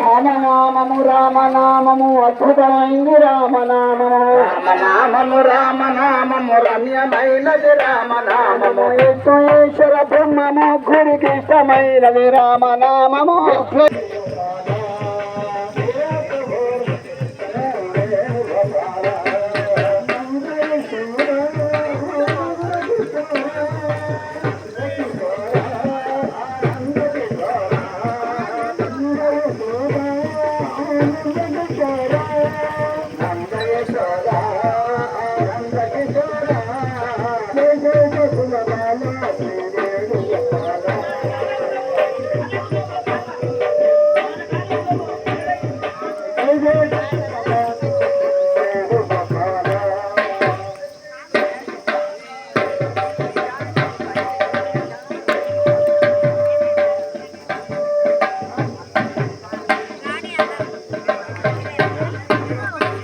రామనామము రామనామము అద్భుతమైంది రామనామము రామనామము రామనామము రమ్యమైనది రామనామము ఈశ్వర బ్రహ్మము గురికి ఇష్టమైనది రామనామము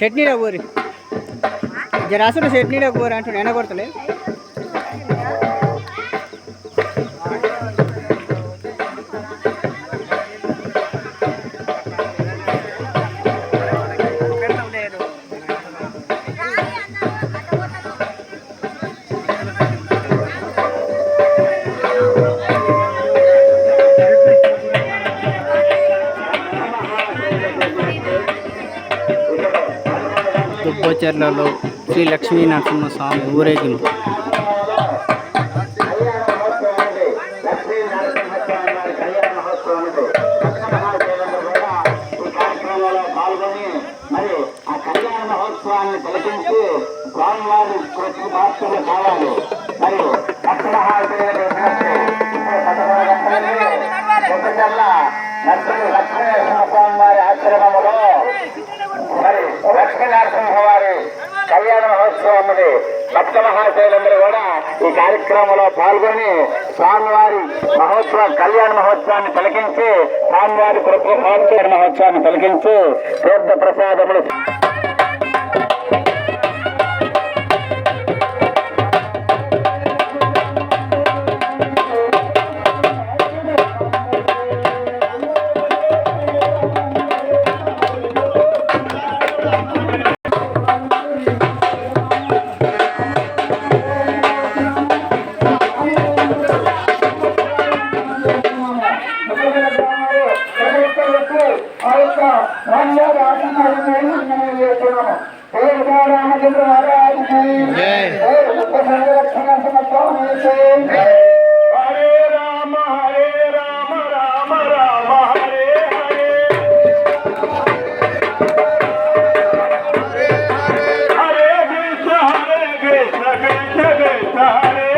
చట్నీలో పోరి. జరాసుడు చట్నీలో పోరు అంటున్నా ఎండ కొడతలే దుబ్బచెర్లలో శ్రీ లక్ష్మీ నరసింహస్వామి ఊరేగింపు. ఆ కళ్యాణ మహోత్సవాన్ని తిలకించి స్వామివారి ప్రతి భాస్కర్లు కావాలి మరియు నర్సులు లక్ష్మీ వారి కళ్యాణ మహోత్సవం ఉంది భక్త మహాశైలందరూ కూడా ఈ కార్యక్రమంలో పాల్గొని స్వామివారి మహోత్సవ కళ్యాణ మహోత్సవాన్ని తిలకించి స్వామివారి ప్రతి మహోత్సవాన్ని తిలకించి తీర్థ ప్రసాదములు हरे राम हरे राम राम राम हरे हरे हरे कृष्ण हरे